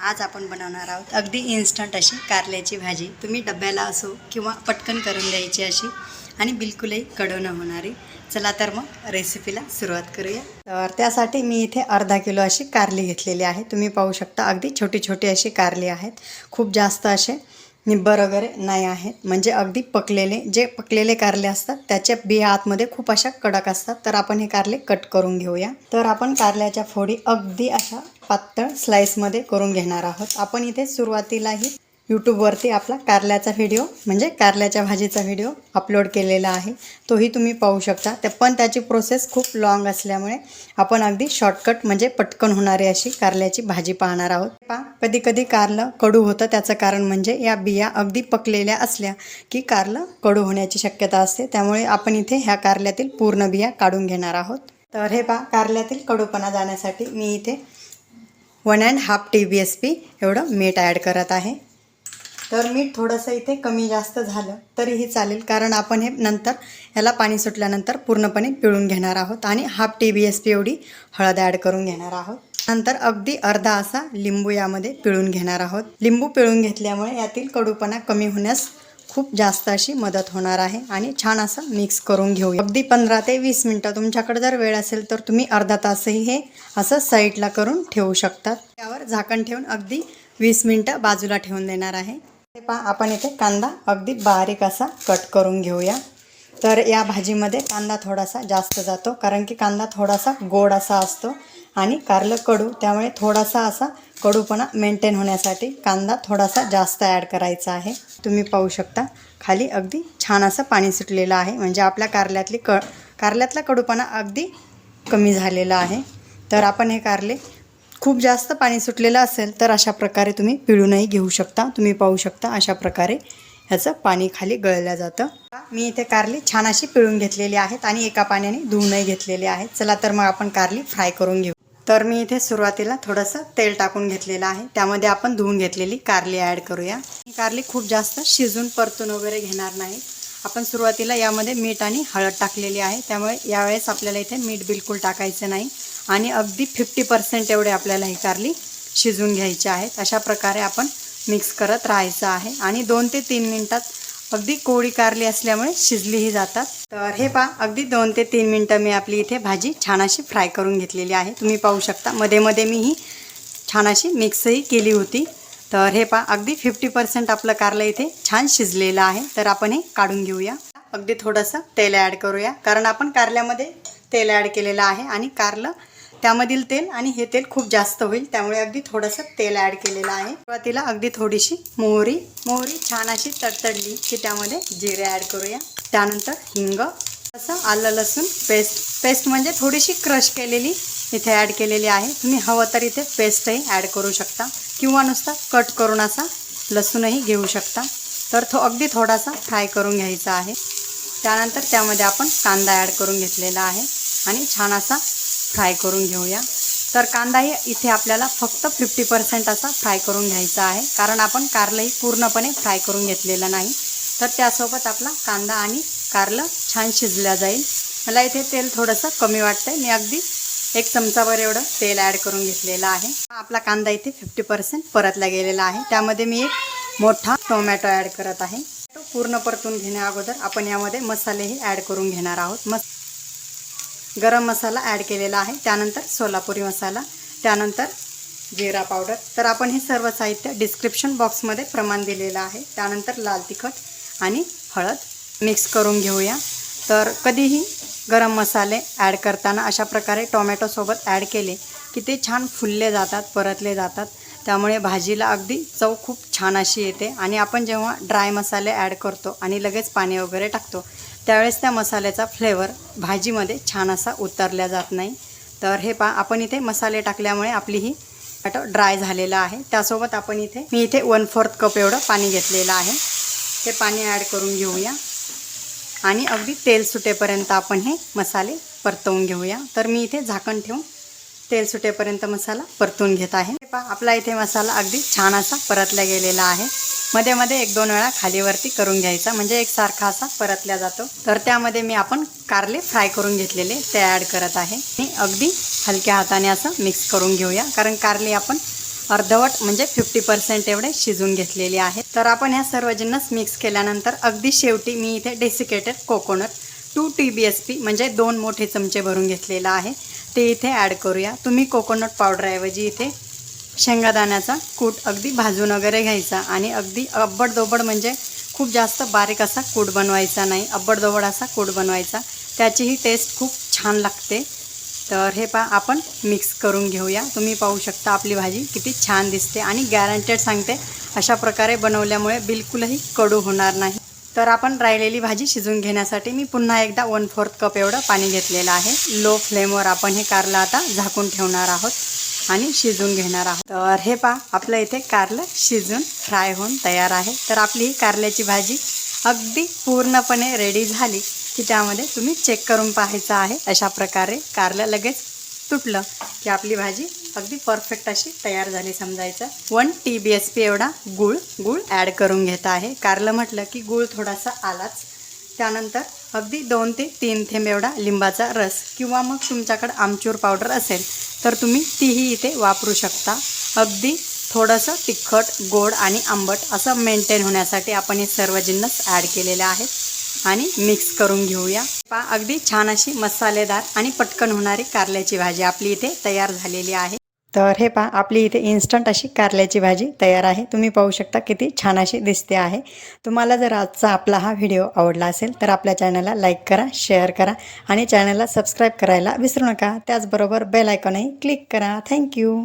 आज आपण बनवणार आहोत. अगदी इन्स्टंट अशी कारल्याची भाजी. तुम्ही डब्याला असो किंवा पटकन करून द्यायची अशी आणि बिलकुलही कडू न होणारी. चला तर मग रेसिपीला सुरुवात करूया. तर त्यासाठी मी इथे अर्धा किलो अशी कारली घेतलेली आहे. तुम्ही पाहू शकता अगदी छोटी छोटी अशी कारली आहेत. खूप जास्त असे निब्बर वगैरे नाही आहेत. म्हणजे अगदी पकलेले जे पकलेले कारले असतात त्याच्या बिया आतमध्ये खूप अशा कडक असतात. तर आपण हे कारले कट करून घेऊया. तर आपण कारल्याच्या फोडी अगदी अशा पातळ स्लाईसमध्ये करून घेणार आहोत. आपण इथे सुरुवातीलाही यूट्यूबवरती आपला कारल्याचा व्हिडिओ म्हणजे कारल्याच्या भाजीचा व्हिडिओ अपलोड केलेला आहे. तोही तुम्ही पाहू शकता. ते पण त्याची प्रोसेस खूप लॉंग असल्यामुळे आपण अगदी शॉर्टकट म्हणजे पटकन होणारी अशी कारल्याची भाजी पाहणार आहोत. पहा कधी कधी कारलं कडू होतं. त्याचं कारण म्हणजे या बिया अगदी पकलेल्या असल्या की कारलं कडू होण्याची शक्यता असते. त्यामुळे आपण इथे ह्या कारल्यातील पूर्ण बिया काढून घेणार आहोत. तर हे पहा कारल्यातील कडूपणा जाण्यासाठी मी इथे one and half T B S P एवढं मीठ ॲड करत आहे. तर मीठ थोडंसं इथे कमी जास्त झालं तरीही चालेल. कारण आपण हे नंतर ह्याला पाणी सुटल्यानंतर पूर्णपणे पिळून घेणार आहोत आणि half T B S P एवढी हळद ॲड करून घेणार आहोत. नंतर अगदी अर्धा असा लिंबू यामध्ये पिळून घेणार आहोत. लिंबू पिळून घेतल्यामुळे यातील कडूपणा कमी होण्यास खूप जास्त अशी मदत होणार आहे आणि छान असं मिक्स करून घेऊया. अगदी पंधरा ते वीस मिनटं तुमच्याकडे जर वेळ असेल तर तुम्ही अर्धा तासही हे असं साईडला करून ठेवू शकतात त्यावर झाकण ठेवून अगदी वीस मिनटं बाजूला ठेवून देणार आहे. पहा आपण इथे कांदा अगदी बारीक असा कट करून घेऊया. तर या भाजीमध्ये कांदा थोडासा जास्त जातो कारण की कांदा थोडासा गोड असा असतो आणि कारलं कडू त्यामुळे थोडासा असा कडूपणा मेंटेन होण्यासाठी कांदा थोडासा जास्त ॲड करायचा आहे. तुम्ही पाहू शकता खाली अगदी छान असं पाणी सुटलेलं आहे. म्हणजे आपल्या कारल्यातली क कारल्यातला कडूपणा अगदी कमी झालेला आहे. तर आपण हे कारले खूप जास्त पाणी सुटलेलं असेल तर अशा प्रकारे तुम्ही पिळूनही घेऊ शकता. तुम्ही पाहू शकता अशा प्रकारे ह्याचं पाणी खाली गळलं जातं. मी इथे कारली छान अशी पिळून घेतलेली आहेत आणि एका पाण्याने धुवूनही घेतलेली आहेत. चला तर मग आपण कारली फ्राय करून घेऊ. तर मी इथे सुरुवातीला थोडंसं तेल टाकून घेतलेलं आहे. त्यामध्ये आपण धुवून घेतलेली कारली ॲड करूया. कारली खूप जास्त शिजून परतून वगैरे घेणार नाही. आपण सुरुवातीला यामध्ये मीठ आणि हळद टाकलेली आहे. त्यामुळे यावेळेस आपल्याला इथे मीठ बिलकुल टाकायचं नाही. आणि अगदी फिफ्टी पर्सेंट एवढे आपल्याला ही कारली शिजून घ्यायची आहेत. अशा प्रकारे आपण मिक्स करत राहायचं आहे. आणि दोन ते तीन मिनटात अगदी कोळी कारली असल्यामुळे शिजलीही जातात. तर हे पहा अगदी दोन ते तीन मिनटं मी आपली इथे भाजी छान अशी फ्राय करून घेतलेली आहे. तुम्ही पाहू शकता मध्ये मध्ये मी ही छान अशी मिक्सही केली होती. तर हे पहा अगदी फिफ्टी पर्सेंट आपलं कारलं इथे छान शिजलेलं आहे. तर आपण हे काढून घेऊया. अगदी थोडंसं तेल ॲड करूया. कारण आपण कारल्यामध्ये तेल ॲड केलेलं आहे आणि कारलं त्यामधील तेल आणि हे तेल खूप जास्त होईल. त्यामुळे अगदी थोडंसं तेल ॲड केलेलं आहे. सुरुवातीला अगदी थोडीशी मोहरी. मोहरी छान अशी तडतडली की त्यामध्ये जिरे ॲड करूया. त्यानंतर हिंग असं आलं लसूण पेस्ट पेस्ट म्हणजे थोडीशी क्रश केलेली इथे ॲड केलेली आहे. तुम्ही हवं तर इथे पेस्टही ॲड करू शकता. किंवा नुसता कट करून असा लसूणही घेऊ शकता. तर तो अगदी थोडासा फ्राय करून घ्यायचा आहे. त्यानंतर त्यामध्ये आपण कांदा ॲड करून घेतलेला आहे. आणि छान असा फ्राय करून घेऊया. तर कांदाही इथे आपल्याला फक्त फिफ्टी पर्सेंट असा फ्राय करून घ्यायचा आहे. कारण आपण कारलंही पूर्णपणे फ्राय करून घेतलेलं नाही. तर त्यासोबत आपला कांदा आणि कारलं छान शिजल्या जाईल. मला इथे तेल थोडंसं कमी वाटतं मी अगदी एक चमचाभर एवढं तेल ॲड करून घेतलेलं आहे. आपला कांदा इथे फिफ्टी पर्सेंट परतला गेलेला आहे. त्यामध्ये मी एक मोठा टोमॅटो ॲड करत आहे. तो पूर्ण परतून घेण्या अगोदर आपण यामध्ये मसालेही ॲड करून घेणार आहोत. मस गरम मसाला ॲड केलेला आहे. त्यानंतर सोलापुरी मसाला त्यानंतर जिरा पावडर तर आपण हे सर्व साहित्य डिस्क्रिप्शन बॉक्समध्ये प्रमाण दिलेलं आहे. त्यानंतर लाल तिखट आणि हळद मिक्स करून घेऊया. तर कधीही गरम मसाले ॲड करताना अशा प्रकारे टोमॅटोसोबत ॲड केले की ते छान फुलले जातात परतले जातात. त्यामुळे भाजीला अगदी चव खूप छान अशी येते आणि आपण जेव्हा ड्राय मसाले ॲड करतो आणि लगेच पाणी वगैरे टाकतो त्यावेळेस त्या मसाल्याचा फ्लेवर भाजीमध्ये छान असा उतरल्या जात नाही. तर हे पा आपण इथे मसाले टाकल्यामुळे आपली ही टोमॅटो ड्राय झालेलं आहे. त्यासोबत आपण इथे मी इथे वन फोर्थ कप एवढं पाणी घेतलेलं आहे. ते पाणी ॲड करून घेऊया. आणि अगदी तेल सुटेपर्यंत आपण हे मसाले परतवून घेऊया. तर मी इथे झाकण ठेवून तेल सुटेपर्यंत मसाला परतून घेत आहे. पहा आपला इथे मसाला अगदी छान असा परतला गेलेला आहे. मध्ये मध्ये एक दोन वेळा खालीवरती करून घ्यायचा म्हणजे एकसारखा असा परतल्या जातो. तर त्यामध्ये मी आपण कारले फ्राय करून घेतलेले ते ॲड करत आहे. मी अगदी हलक्या हाताने असं मिक्स करून घेऊया कारण कारले आपण अर्धवट म्हणजे फिफ्टी पर्सेंट एवढे शिजून घेतलेले आहे तर आपण ह्या सर्व जिन्नस मिक्स केल्यानंतर अगदी शेवटी मी इथे desiccated coconut two T B S P म्हणजे दोन मोठे चमचे भरून घेतलेला आहे. ते इथे ॲड करूया. तुम्ही कोकोनट पावडरऐवजी इथे शेंगादाण्याचा कूट अगदी भाजून वगैरे घ्यायचा आणि अगदी अब्बडदोबड म्हणजे खूप जास्त बारीक असा कूट बनवायचा नाही. अब्बडदोबड असा कूट बनवायचा. त्याचीही टेस्ट खूप छान लागते. तर हे पा आपण मिक्स करून घेऊया. तुम्ही पाहू शकता आपली भाजी किती छान दिसते आणि गॅरंटेड सांगते अशा प्रकारे बनवल्यामुळे बिलकुलही कडू होणार नाही. तर आपण राहिलेली भाजी शिजवून घेण्यासाठी मी पुन्हा एकदा वन फोर्थ कप एवढं पाणी घेतलेलं आहे. लो फ्लेमवर आपण हे कारलं आता झाकून ठेवणार आहोत आणि शिजून घेणार आहोत. तर हे पा आपलं इथे कारलं शिजून फ्राय होऊन तयार आहे. तर आपली ही कारल्याची भाजी अगदी पूर्णपणे रेडी झाली. की त्यामध्ये तुम्ही चेक करून पाहायचं आहे. अशा प्रकारे कारलं लगेच तुटलं की आपली भाजी अगदी परफेक्ट अशी तयार झाली समजायचं. One T B S P एवढा गूळ गूळ ॲड करून घेत आहे. कारलं म्हटलं की गूळ थोडासा आलाच. त्यानंतर अगदी दोन ते तीन थेंब एवढा लिंबाचा रस किंवा मग तुमच्याकडं आमचूर पावडर असेल तर तुम्ही तीही इथे वापरू शकता. अगदी थोडंसं तिखट गोड आणि आंबट असं मेंटेन होण्यासाठी आपण हे सर्व जिन्नस ॲड केलेले आहेत. आणि मिक्स करून घेऊया. पा अगदी छान अशी मसालेदार आणि पटकन होणारी कारल्याची भाजी आपली इथे तयार झालेली आहे. तर हे पहा आपली इथे इन्स्टंट अशी कारल्याची भाजी तयार आहे. तुम्ही पाहू शकता किती छान अशी दिसते आहे. तुम्हाला जर आजचा आपला हा व्हिडिओ आवडला असेल तर आपल्या चॅनलला लाईक करा शेअर करा आणि चॅनलला सबस्क्राईब करायला विसरू नका. त्याचबरोबर बेल आयकॉनही क्लिक करा. Thank you